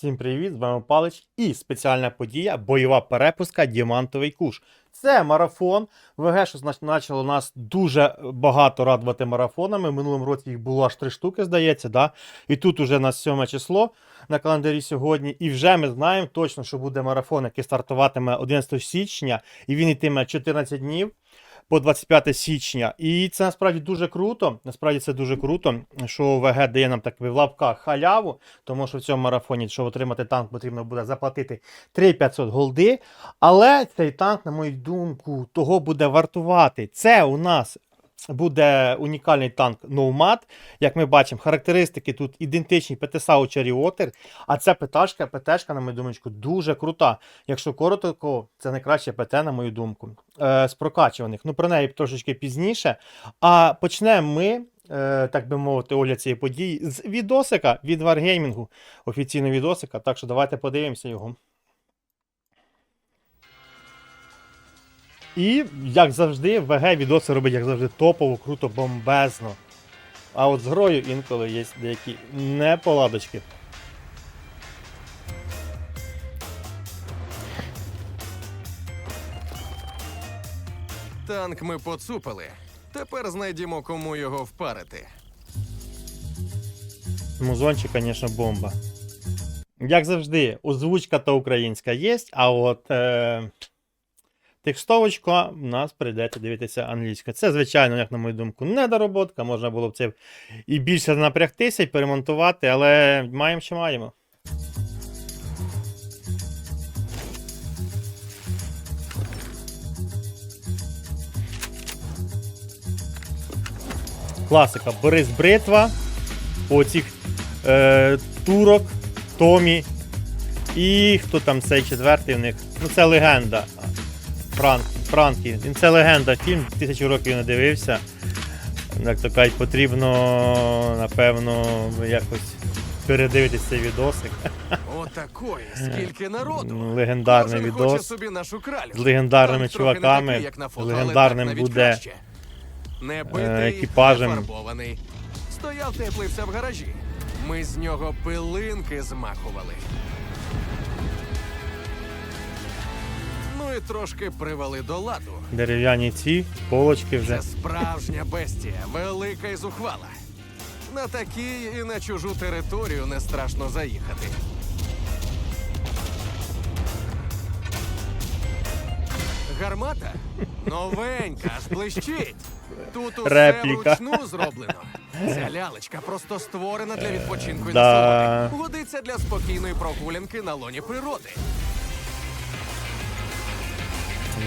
Всім привіт, з вами Палич і спеціальна подія бойова перепустка Діамантовий куш. Це марафон. ВГ, почало нас дуже багато радувати марафонами. Минулому році їх було аж три штуки, здається. Да? І тут уже нас 7 число на календарі сьогодні. І вже ми знаємо точно, що буде марафон, який стартуватиме 11 січня, і він йтиме 14 днів по 25 січня. І це насправді дуже круто. Насправді це дуже круто, що ВГ дає нам так в лапках халяву, тому що в цьому марафоні, щоб отримати танк, потрібно буде заплатити 3500 голди. Але цей танк, на мою думку, того буде вартувати. Це у нас. Буде унікальний танк Nomad. Як ми бачимо, характеристики тут ідентичні ПТСАУ Charioter, а ця ПТшка, ПТшка, на мою думочку, дуже крута. Якщо коротко, це найкраще ПТ, на мою думку, е, з прокачуваних. Ну, про неї трошечки пізніше. А почнемо ми, е, так би мовити, огляд цієї події з відосика від Wargaming, офіційного відосика. Так що давайте подивимося його. І, як завжди, ВГ відоси робить, як завжди, топово, круто, бомбезно. А от з грою інколи є деякі неполадочки. Танк ми поцупили. Тепер знайдімо, кому його впарити. Музончик, звісно, бомба. Як завжди, озвучка та українська є, а от е, текстовочка в нас прийдеться дивитися англійська. Це, звичайно, як на мою думку, недороботка. Можна було б це і більше напрягтися і перемонтувати, але маємо, що маємо. Класика. Борис Бритва. Оцих е, турок, Томі. І хто там цей четвертий в них? Ну це легенда. Франк, Франкі. Він це легенда. Фільм тисячу років не дивився. Як то кажуть, потрібно, напевно, якось передивитися цей відосик. Отакої, скільки народу. Ну, Легендарний Кожен хоче відос. собі нашу кралю. з легендарними Танк трохи не чуваками. такий, як на фото, Легендарним але так навіть буде, краще. Не битий, екіпажем. не фарбований. Стояв теплився в гаражі. Ми з нього пилинки змахували. Ну трошки привели до ладу. Дерев'яні ці, полочки вже. Це справжня бестія, велика і зухвала. На такій і на чужу територію не страшно заїхати. Гармата? Новенька, аж блищить. Тут усе Репліка. вручну зроблено. Ця лялечка просто створена для відпочинку і Да. насолоди. Годиться для спокійної прогулянки на лоні природи.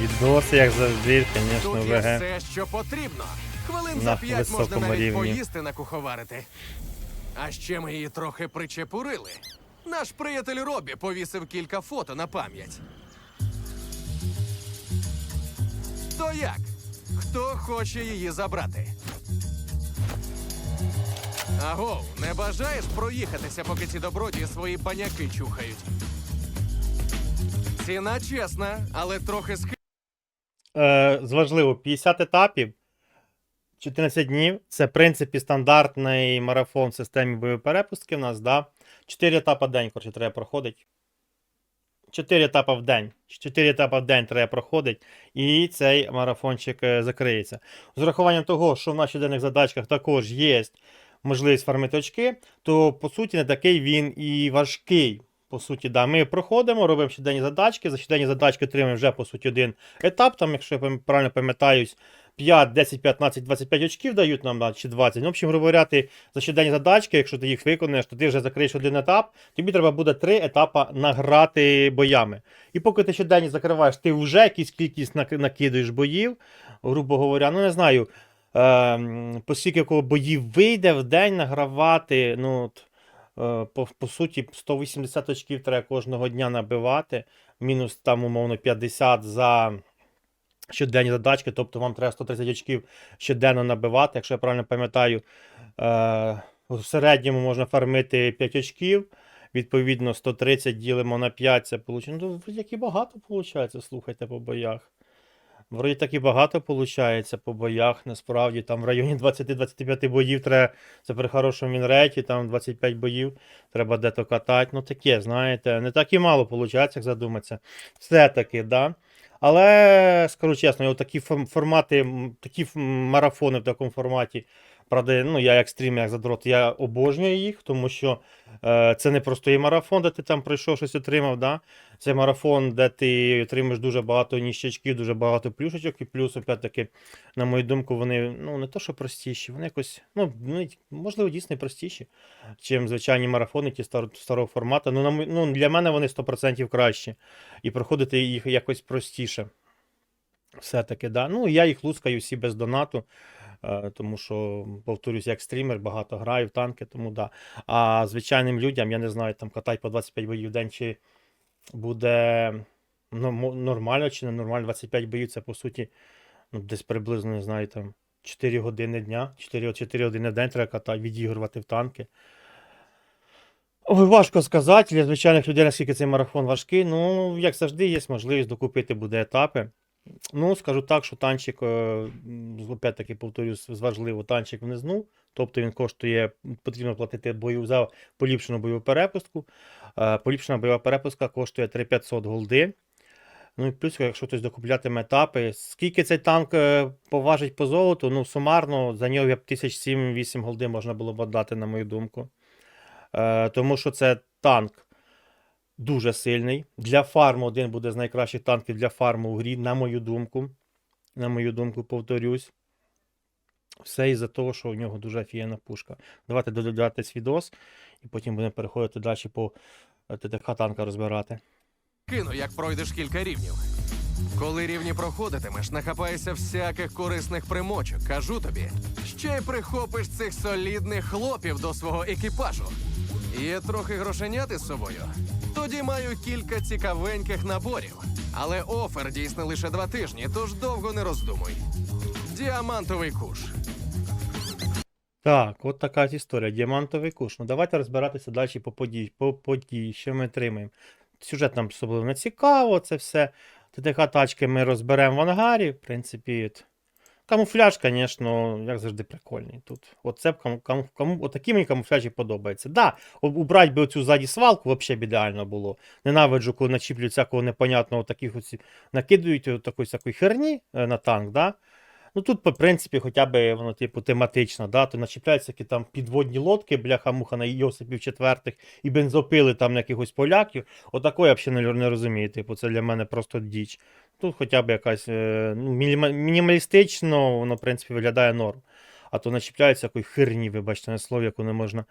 Відоси, як завжди, звісно, Тут є ВГ. все, що потрібно. Хвилин На за п'ять можна високому навіть рівні. поїсти накуховарити. А ще ми її трохи причепурили. Наш приятель Робі повісив кілька фото на пам'ять. То як? Хто хоче її забрати? Агов, не бажаєш проїхатися, поки ці добродії свої баняки чухають? Ціна чесна, але трохи схи... Е, зважливо, 50 етапів, 14 днів. Це, в принципі, стандартний марафон в системі бойової перепустки в нас, да? 4 етапи в день, коротше, треба проходити. 4 етапи в день. 4 етапи в день треба проходити, і цей марафончик е, закриється. З урахуванням того, що в наших денних задачках також є можливість фармити очки, то по суті не такий він і важкий. По суті, да. Ми проходимо, робимо щоденні задачки. За щоденні задачки отримуємо вже по суті один етап. Там, якщо я правильно пам'ятаюсь, 5, 10, 15, 25 очків дають нам, чи 20. Ну, в общем, говоря, ти за щоденні задачки, якщо ти їх виконуєш, то ти вже закриєш один етап. Тобі треба буде три етапи награти боями. І поки ти щоденні закриваєш, ти вже якісь кількість накидаєш боїв, грубо говоря, ну не знаю. Ем, по скільки боїв вийде в день награвати, ну, е, по, по суті, 180 очків треба кожного дня набивати, мінус там, умовно, 50 за щоденні задачки, тобто вам треба 130 очків щоденно набивати, якщо я правильно пам'ятаю. Е, в середньому можна фармити 5 очків. Відповідно, 130 ділимо на 5, це виходить. Ну, як і багато виходить, слухайте по боях. Вроді так і багато виходить по боях, насправді. Там в районі 20-25 боїв треба. Це при хорошому мінреті, там 25 боїв треба дето катати. Ну таке, знаєте, не так і мало виходить, як задуматися. Все-таки, да. Але скажу чесно, такі формати, такі марафони в такому форматі. Правда, ну я як стрімер, як задрот, я обожнюю їх, тому що е, це не просто є марафон, де ти там пройшов щось отримав. Да? Це марафон, де ти отримаєш дуже багато ніщачків, дуже багато плюшечок, і плюс, опять-таки, на мою думку, вони ну, не то, що простіші, вони якось, ну, ну, можливо, дійсно простіші, чим звичайні марафони, ті стар, старого формату. Ну, на, ну, для мене вони 100% кращі. І проходити їх якось простіше. Все-таки, да. Ну, я їх лускаю всі без донату. Е, Тому що, повторюсь, як стрімер, багато граю в танки, тому да. А звичайним людям, я не знаю, там катать по 25 боїв в день, чи буде ну, нормально, чи не нормально. 25 боїв це по суті, ну, десь приблизно, не знаю, там 4 години дня, 4, 4 години в день треба катати, відігрувати в танки. Ой, важко сказати для звичайних людей, наскільки цей марафон важкий. Ну, як завжди, є можливість докупити буде етапи. Ну, скажу так, що танчик, е, опять-таки повторюсь, важливо, танчик внизу. Тобто він коштує, потрібно платити бою за поліпшену бойову перепустку. Е, Поліпшена бойова перепустка коштує 3500 голди. Ну і плюс, якщо хтось докуплятиме етапи, скільки цей танк е, поважить по золоту, ну сумарно за нього я б 1007-8 голди можна було б дати, на мою думку. Тому що це танк дуже сильний. Для фарму один буде з найкращих танків для фарму у грі, на мою думку. На мою думку, повторюсь. Все із-за того, що у нього дуже офігенна пушка. Давайте додивлятись відос, і потім будемо переходити далі по е, ТТХ танка розбирати. Кину, як пройдеш кілька рівнів. Коли рівні проходитимеш, нахапаєшся всяких корисних примочок, кажу тобі. Ще й прихопиш цих солідних хлопів до свого екіпажу. Є трохи грошеняти з собою. Тоді маю кілька цікавеньких наборів. Але офер дійсне лише два тижні, тож довго не роздумуй. Діамантовий куш. Так, от така історія. Діамантовий куш. Ну давайте розбиратися далі по події, по події, що ми отримаємо. Сюжет нам особливо не цікаво, це все. ТТХ тачки ми розберемо в ангарі. В принципі, от. Камуфляж, звісно, як завжди, прикольний тут. Оце кам, кому, кому, отакі мені камуфляжі подобаються. Да, убрати би оцю ззаді свалку, взагалі б ідеально було. Ненавиджу, коли начіплюють всякого непонятного таких оці, накидують такої херні е, на танк, да? Ну тут, по принципі, хоча б воно, типу, тематично, да? то начіпляються які там підводні лодки, бляха-муха на Йосипів четвертих і бензопили там якихось поляків. Отакої я взагалі не, розумію. Типу, це для мене просто діч. Тут хоча б якась е, ну, мінімалістично, воно, в принципі, виглядає норм. А то начіпляються якої херні, вибачте на слові, яку не можна,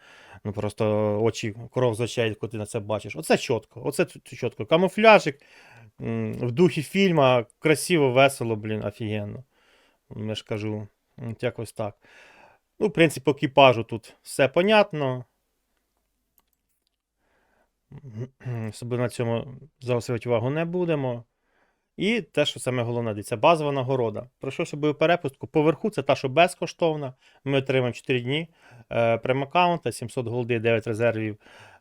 ну просто очі, кров з очей, коли ти на це бачиш. Оце чітко, оце чітко. Камуфляжик в духі фільму, красиво, весело, блін, офігенно. Я ж кажу, якось так. Ну, в принципі, по екіпажу тут все понятно. Особливо на цьому заострювати увагу не будемо. І те, що саме головне, дивіться, базова нагорода. Пройшовши бою перепустку, поверху це та, що безкоштовна. Ми отримаємо 4 дні е, прем-аккаунта, 700 голди, 9 резервів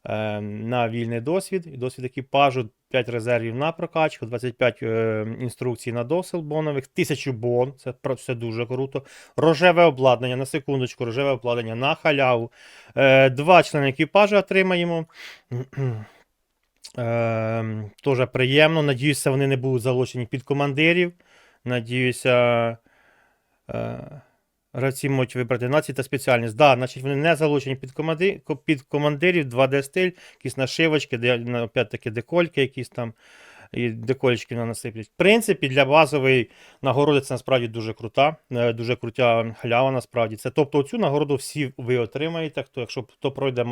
е, на вільний досвід. І досвід екіпажу, 5 резервів на прокачку, 25 е, інструкцій на досил бонових, 1000 бон, це все дуже круто. Рожеве обладнання, на секундочку, рожеве обладнання на халяву. Е, два члени екіпажу отримаємо. Е, Тоже приємно. Надіюся, вони не будуть залучені під командирів. Надіюся, е, гравці можуть вибрати нації та спеціальність. Да, значить, вони не залучені під, команди, під командирів, 2D стиль, якісь нашивочки, де, на- опять-таки декольки якісь там. І декольчики на насиплять. В принципі, для базової нагороди це насправді дуже крута, е, дуже крутя халява насправді. Це тобто цю нагороду всі ви отримаєте, хто, якщо хто пройде е,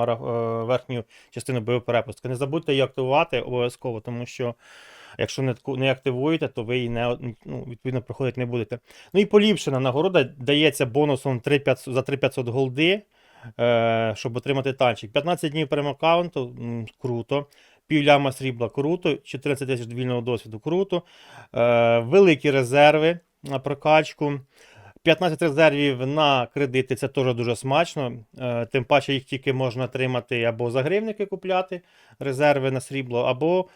верхню частину бойової перепустки. Не забудьте її активувати обов'язково, тому що якщо не, не активуєте, то ви її не, ну, відповідно проходити не будете. Ну і поліпшена нагорода дається бонусом 3500 за 3500 голди, е, щоб отримати танчик. 15 днів прем-аккаунту, круто. Півляма срібла круто, 14 тисяч вільного досвіду круто. Е, великі резерви на прокачку. 15 резервів на кредити це теж дуже смачно. Е, тим паче їх тільки можна отримати або за гривники купляти резерви на срібло, або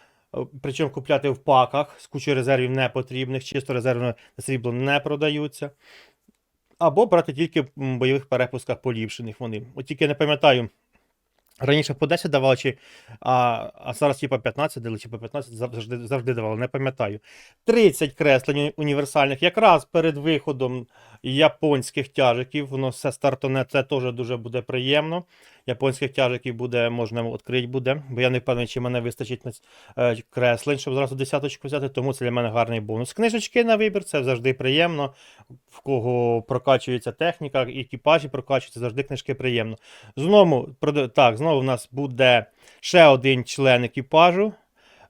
Причому купляти в паках з кучою резервів не потрібних, чисто резервне срібло не продаються. Або брати тільки в бойових перепусках поліпшених вони. От тільки не пам'ятаю, раніше по 10 давали, чи, а, а зараз типа 15 дали, чи по 15 завжди, завжди давали, не пам'ятаю. 30 креслень універсальних, якраз перед виходом японських тяжиків. Воно все стартоне, це теж дуже буде приємно. Японських тяжиків буде, можна відкрити буде, бо я не впевнений, чи мене вистачить на е, креслень, щоб зразу десяточку взяти, тому це для мене гарний бонус. Книжечки на вибір, це завжди приємно. В кого прокачується техніка, екіпажі прокачуються, завжди книжки приємно. Знову, так, знову в нас буде ще один член екіпажу.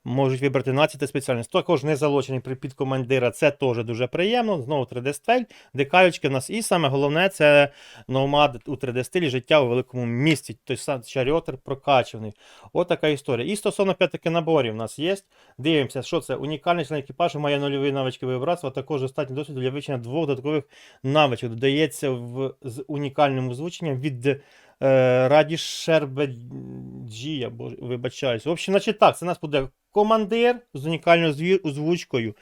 Можуть вибрати націю та спеціальність. Також не залучений при під командира, це теж дуже приємно. Знову 3D-стель, декалючки в нас. І саме головне це номад у 3D-стилі життя у великому місті. Сам чаріотер прокачаний. От така історія. І стосовно п'ятаки наборів у нас є. Дивимося, що це. Унікальний член екіпажу має нульові навички вибратства, також достатньо досвіду для вивчення двох додаткових навичок. Додається в, з унікальним озвученням від Раді Шербеджія, бо вибачаюсь. В общем, значить так, це у нас буде командир з унікальною озвучкою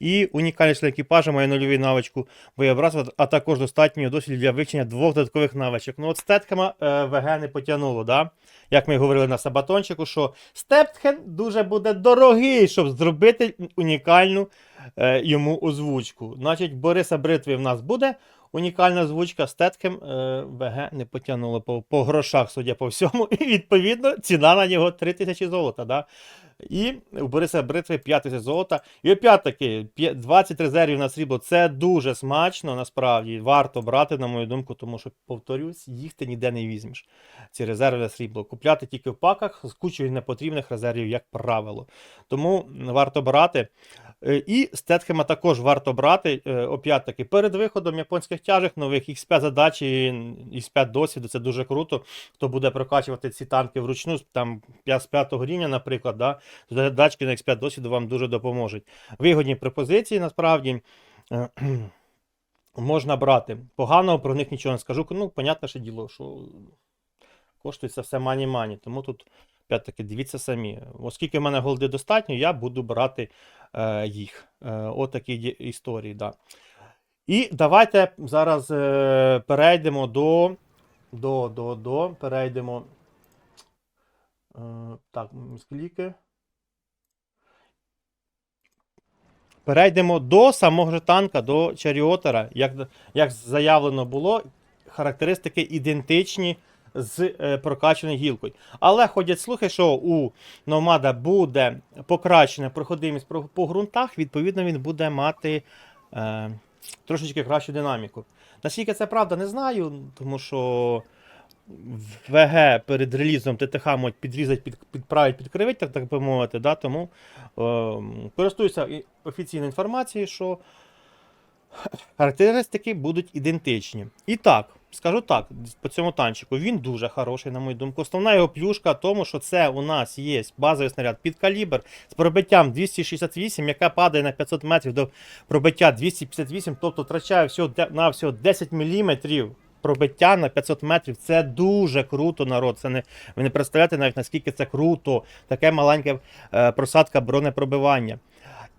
і унікальний член екіпажу має нульові навичку боєобразства, а також достатньо досвіду для вивчення двох додаткових навичок. Ну, от Стетхема е, ВГ не потягнуло, да? як ми говорили на Сабатончику, що Стетхен дуже буде дорогий, щоб зробити унікальну е, йому озвучку. Значить, Бориса Бритви в нас буде. Унікальна звучка з е, ВГ не потягнуло по, по грошах, судя по всьому. І відповідно ціна на нього 3000 золота. Да? І у Бориса Бритви 5 тисяч золота. І опять таки 20 резервів на срібло це дуже смачно, насправді. Варто брати, на мою думку, тому що, повторюсь, їх ти ніде не візьмеш. Ці резерви на срібло. Купляти тільки в паках з кучою непотрібних резервів, як правило. Тому варто брати. Е, І Стетхема також варто брати. е, Опять таки, перед виходом японських тяжих нових X5 задачі, X5 досвіду, це дуже круто. Хто буде прокачувати ці танки вручну, там з 5 рівня, наприклад, да, задачки на X5 досвіду вам дуже допоможуть. Вигодні пропозиції, насправді. е, Можна брати. Поганого про них нічого не скажу. Ну, понятне ще діло, що коштує це все мані-мані. Тому тут, опять-таки, дивіться самі. Оскільки в мене голди достатньо, я буду брати е, їх. Е, Отакі ді- історії. Да. І давайте зараз е, перейдемо до. До, до, до. Перейдемо. Е, так, скліки. Перейдемо до самого ж танка, до Чаріотера. Як, як заявлено було, характеристики ідентичні з е, прокачаною гілкою. Але ходять слухи, що у Номада буде покращена проходимість по, ґрунтах, відповідно, він буде мати е, трошечки кращу динаміку. Наскільки це правда, не знаю, тому що ВГ перед релізом ТТХ можуть підрізати, під, підправити, підкривити, так, би мовити. Да? Тому е, користуюся офіційною інформацією, що характеристики будуть ідентичні. І так, скажу так, по цьому танчику він дуже хороший, на мою думку. Основна його плюшка в тому, що це у нас є базовий снаряд під калібр з пробиттям 268, яка падає на 500 метрів до пробиття 258, тобто втрачає всього на всього 10 мм пробиття на 500 метрів. Це дуже круто, народ. Це не, ви не представляєте навіть наскільки це круто. Таке маленьке е, просадка бронепробивання.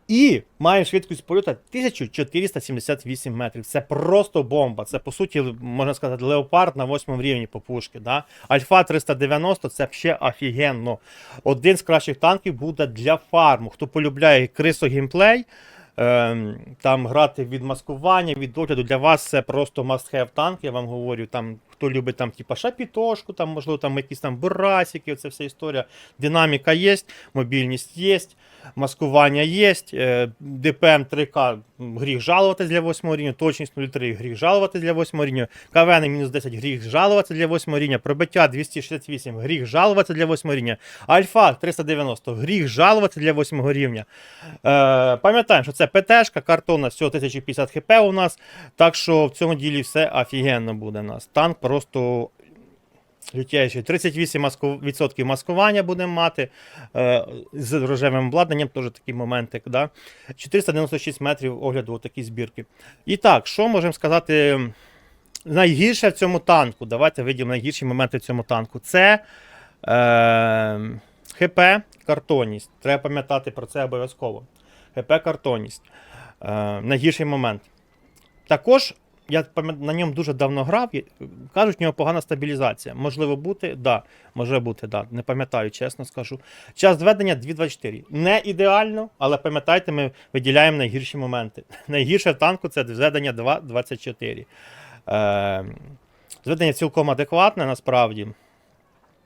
І маємо швидкість польоту 1478 метрів. Це просто бомба. Це, по суті, можна сказати, леопард на 8 рівні по пушки. Да? Альфа 390 це ще офігенно. Один з кращих танків буде для фарму. Хто полюбляє крисо геймплей, там грати від маскування, від догляду, для вас це просто must-have танк, я вам говорю. Там, хто любить там, типа, шапітошку, там, можливо, там якісь там бурасики, це вся історія. Динаміка є, мобільність є, маскування є, ДПМ 3К гріх жалуватись для 8 рівня, точність 0,3 гріх жалуватись для 8 рівня, КВН мінус 10 гріх жалуватися для 8 рівня, пробиття 268 гріх жалуватися для 8 рівня, Альфа 390 гріх жалуватися для 8 рівня. Е, пам'ятаємо, що це ПТшка, картонна, всього 1050 хп у нас, так що в цьому ділі все офігенно буде у нас. Танк просто лютяючий. 38% маскування будемо мати. Е, з рожевим обладнанням теж такі моменти. Да? 496 метрів огляду отакі збірки. І так, що можемо сказати найгірше в цьому танку? Давайте виділимо найгірші моменти в цьому танку. Це е, ХП, картонність. Треба пам'ятати про це обов'язково. ХП, картонність. Е, найгірший момент. Також я на ньому дуже давно грав. Кажуть, в нього погана стабілізація. Можливо бути, да. Може бути, да. Не пам'ятаю, чесно скажу. Час зведення 2.24. Не ідеально, але пам'ятайте, ми виділяємо найгірші моменти. Найгірше в танку це зведення 2.24. Е, зведення цілком адекватне насправді.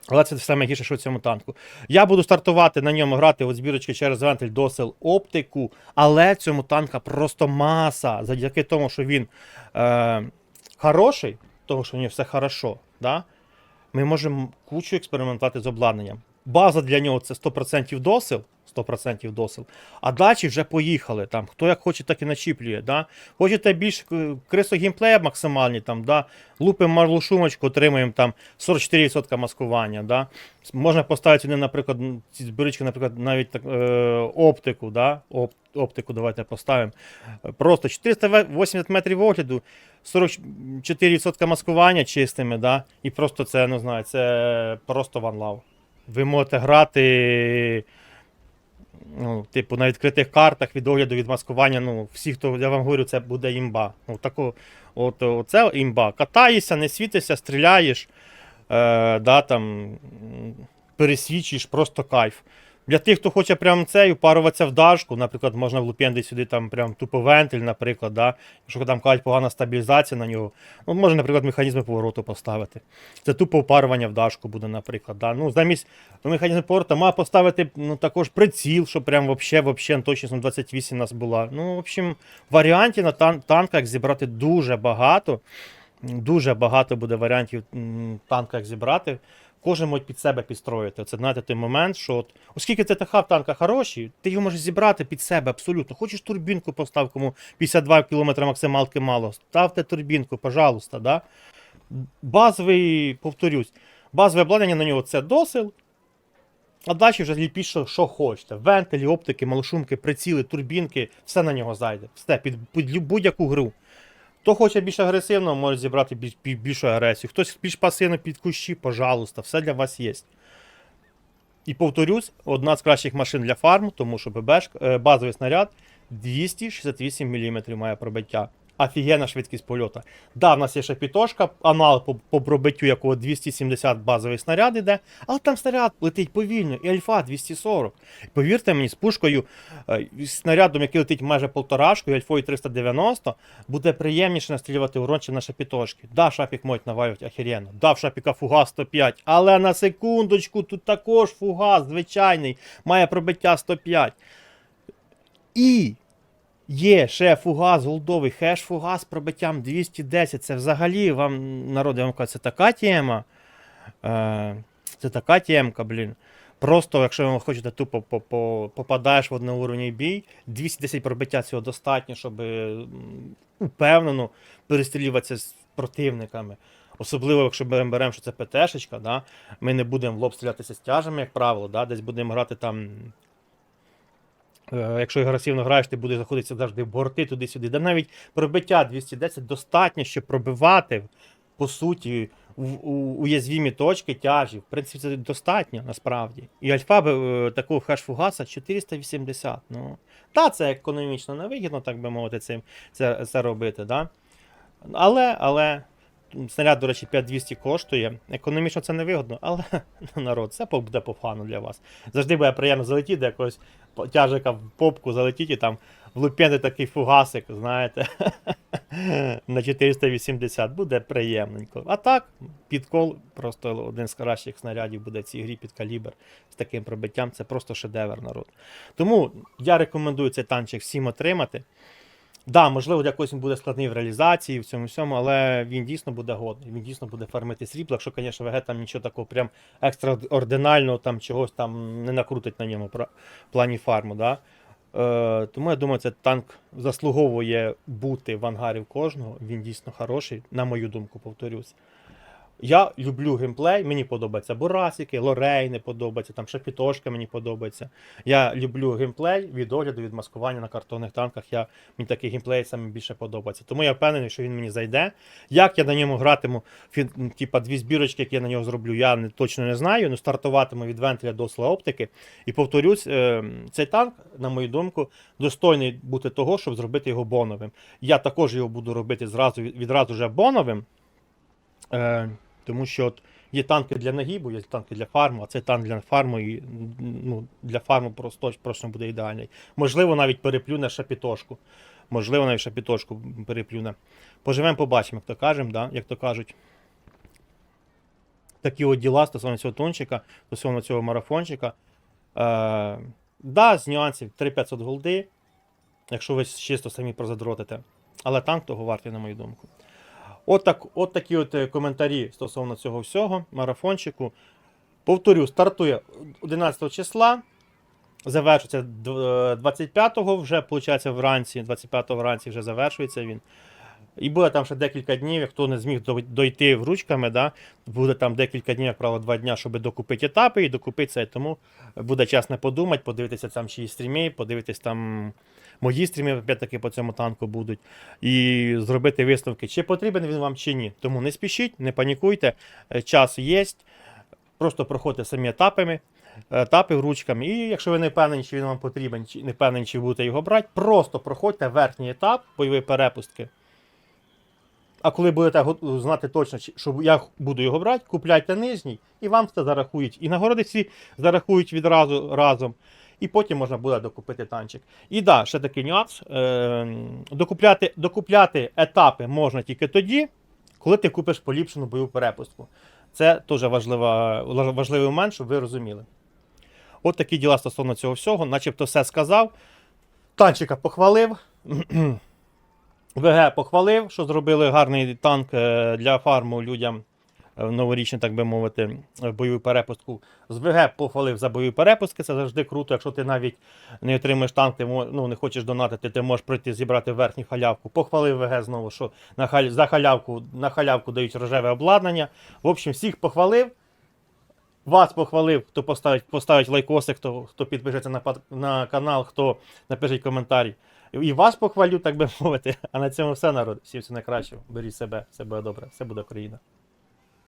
Але це саме гірше, що в цьому танку. Я буду стартувати на ньому грати от збірочки через вентиль досил оптику, але цьому танка просто маса. Завдяки тому, що він е, хороший, тому що в нього все хорошо, да? ми можемо кучу експериментувати з обладнанням. База для нього це 100% досил, 100% досил, а далі вже поїхали. Там, хто як хоче, так і начіплює. Да? Хочете більш е, крисо геймплея максимальний, там, да? лупимо марлу шумочку, отримуємо там 44% маскування. Да? Можна поставити сюди, наприклад, ці збірочки, наприклад, навіть так, е, оптику. Да? Оп, оптику давайте поставимо. Просто 480 метрів огляду, 44% маскування чистими, да? і просто це, не знаю, це просто love. Ви можете грати. Ну, типу, на відкритих картах від огляду від маскування. Ну, всі, хто я вам говорю, це буде імба. Ну, тако, от, оце імба. Катаєшся, не світишся, стріляєш, е, да, там, пересвічуєш, просто кайф. Для тих, хто хоче прям цей упаруватися в дашку, наприклад, можна влупенди сюди там прям тупо вентиль, наприклад, да, якщо там кажуть погана стабілізація на нього, ну, можна, наприклад, механізми повороту поставити. Це тупо упарування в дашку буде, наприклад. Да. Ну, замість механізму повороту має поставити ну, також приціл, щоб прям вообще, вообще точно 28 у нас була. Ну, в общем, варіантів на тан- танках зібрати дуже багато. Дуже багато буде варіантів танка як зібрати. Кожен може під себе підстроїти. Це знаєте той момент, що от, оскільки ТТХ в танка хороші, ти його можеш зібрати під себе абсолютно. Хочеш турбінку постав, кому 52 км максималки мало. Ставте турбінку, пожалуйста. Да? Базовий, повторюсь, базове обладнання на нього це досил. А далі вже ліпіть, що, що хочете. Вентилі, оптики, малошумки, приціли, турбінки, все на нього зайде. Все під, під будь-яку гру. Хто хоче більш агресивно, може зібрати більш, більш- більшу агресію. Хтось більш пасивно під кущі, пожалуйста, все для вас є. І повторюсь, одна з кращих машин для фарму, тому що ББшк, е, базовий снаряд 268 мм має пробиття. Офігенна швидкість польоту. Да, в нас є ще пітошка, аналог по, по пробиттю якого 270 базовий снаряд іде, але там снаряд летить повільно, і альфа 240. Повірте мені, з пушкою, е, з снарядом, який летить майже полторашку, і альфою 390, буде приємніше настрілювати урон, чим на шапітошки. Да, шапік можуть навалювати охеренно. Да, в шапіка фугас 105, але на секундочку, тут також фугас звичайний, має пробиття 105. І Є ще фугас голдовий, хеш фугас пробиттям 210. Це взагалі вам, народ, я вам кажу, це така тема. Е, це така темка, блін. Просто, якщо ви хочете тупо по- по- попадаєш в одноуровневий бій, 210 пробиття цього достатньо, щоб упевнено перестрілюватися з противниками. Особливо, якщо беремо, беремо що це ПТшечка, да? ми не будемо в лоб стрілятися з тяжами, як правило, да? десь будемо грати там Е, Якщо агресивно граєш, ти будеш заходитися завжди в борти туди-сюди. Да навіть пробиття 210 достатньо, щоб пробивати, по суті, уязвімі точки тяжі. В принципі, це достатньо насправді. І альфа е, такого хеш-фугаса 480. Ну, та, це економічно невигідно, так би мовити, цим, це, це робити. Да? Але, але. Снаряд, до речі, 5200 коштує. Економічно це невигодно, але народ, це буде по фану для вас. Завжди буде приємно залетіти до якогось тяжика в попку залетіти і там влупити такий фугасик, знаєте, на 480 буде приємненько. А так, підкол, просто один з кращих снарядів буде в цій грі під калібр з таким пробиттям. Це просто шедевр народ. Тому я рекомендую цей танчик всім отримати. Да, можливо, для когось він буде складний в реалізації, в цьому всьому, але він дійсно буде годний. Він дійсно буде фармити срібло, якщо, звісно, ВГ там нічого такого прям екстраординального, там чогось там не накрутить на ньому в плані фарму. Да? Е, тому я думаю, цей танк заслуговує бути в ангарі в кожного. Він дійсно хороший, на мою думку, повторюсь. Я люблю геймплей, мені подобаються Бурасики, Лорейни подобаються, там Шапітошка мені подобається. Я люблю геймплей від огляду, від маскування на картонних танках. Я, мені такий геймплей саме більше подобається. Тому я впевнений, що він мені зайде. Як я на ньому гратиму, типа дві збірочки, які я на нього зроблю, я не, точно не знаю. Ну, стартуватиму від вентиля до оптики. І повторюсь, е, цей танк, на мою думку, достойний бути того, щоб зробити його боновим. Я також його буду робити зразу відразу вже боновим. Е, тому що от є танки для нагібу, є танки для фарму, а цей танк для фарму і ну, для фарму просто, просто буде ідеальний. Можливо, навіть переплюне шапітошку. Можливо, навіть шапітошку переплюне. Поживемо, побачимо, як то кажемо, да? як то кажуть. Такі от діла стосовно цього тончика, стосовно цього марафончика. Е, да, з нюансів 3500 голди, якщо ви чисто самі прозадротите. Але танк того вартий, на мою думку. От, так, от такі от е, коментарі стосовно цього всього, марафончику. Повторю, стартує 11 числа, завершується 25-го, вже виходить вранці, 25-го вранці вже завершується він. І буде там ще декілька днів, хто не зміг дойти в ручками, да, буде там декілька днів, як правило, два дня, щоб докупити етапи і докупити це. Тому буде час не подумати, подивитися там чиї стріми, подивитись там мої стріми, опять-таки по цьому танку будуть, і зробити висновки, чи потрібен він вам, чи ні. Тому не спішіть, не панікуйте, е, час є. Просто проходьте самі етапами, етапи ручками. І якщо ви не впевнені, чи він вам потрібен, чи не впевнені, чи будете його брати, просто проходьте верхній етап бойової перепустки. А коли будете знати точно, що я буду його брати, купляйте нижній, і вам це зарахують. І нагороди всі зарахують відразу разом. І потім можна буде докупити танчик. І да, ще такий нюанс. Е, докупляти, докупляти етапи можна тільки тоді, коли ти купиш поліпшену бойову перепустку. Це теж важлива, важливий момент, щоб ви розуміли. От такі діла стосовно цього всього, начебто все сказав. Танчика похвалив. ВГ похвалив, що зробили гарний танк е, для фарму людям е, новорічний, так би мовити, е, бойову перепустку. З ВГ похвалив за бойові перепустки. Це завжди круто. Якщо ти навіть не отримаєш танк, ти ну, не хочеш донатити, ти можеш прийти зібрати верхню халявку. Похвалив ВГ знову, що на халь... за халявку, на халявку дають рожеве обладнання. В общем, всіх похвалив. Вас похвалив, хто поставить, поставить лайкоси, хто, хто підпишеться на, на канал, хто напише коментарі. І вас похвалю, так би мовити. А на цьому все, народ. Всім все найкраще. Беріть себе, все буде добре, все буде Україна.